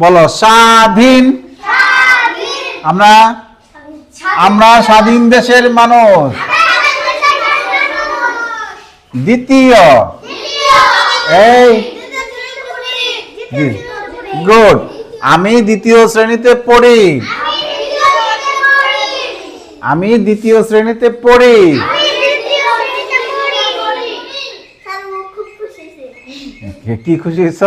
বলো স্বাধীন। আমরা আমরা স্বাধীন দেশের মানুষ। দ্বিতীয়। এই গুড। আমি দ্বিতীয় শ্রেণীতে পড়ি। আমি দ্বিতীয় শ্রেণীতে পড়ি। কি খুশি হয়েছ?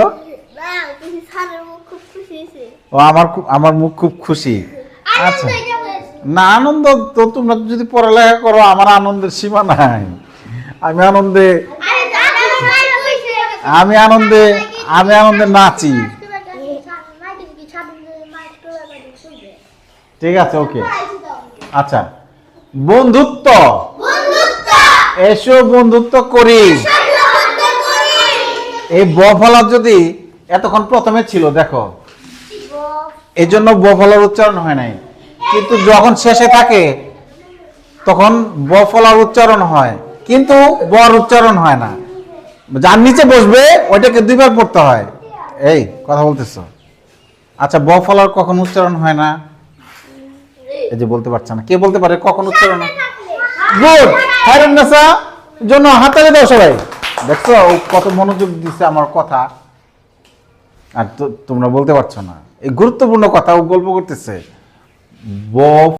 ও আমার আমার মুখ খুব খুশি আচ্ছা না আনন্দ তো তোমরা যদি পড়ালেখা করো আমার আনন্দের সীমা নাই আমি আনন্দে আমি আনন্দে আমি আনন্দে নাচি ঠিক আছে ওকে আচ্ছা বন্ধুত্ব এসো বন্ধুত্ব করি এই বফলা যদি এতক্ষণ প্রথমে ছিল দেখো। এই জন্য ব ফলার উচ্চারণ হয় নাই। কিন্তু যখন শেষে থাকে তখন ব ফলার উচ্চারণ হয়। কিন্তু বর উচ্চারণ হয় না। যার নিচে বসবে ওইটাকে দুইবার পড়তে হয়। এই কথা বলতেছো? আচ্ছা ব ফলার কখন উচ্চারণ হয় না? এই যে বলতে পারছে না। কে বলতে পারে? কখন উচ্চারণ হয়? গুড! হাইরান নেসা! জন্য হাতালে দাও সবাই। দেখছ কত মনোযোগ দিচ্ছে আমার কথা। আর তোমরা বলতে পারছ না। এই গুরুত্বপূর্ণ কথা গল্প করতেছে। ব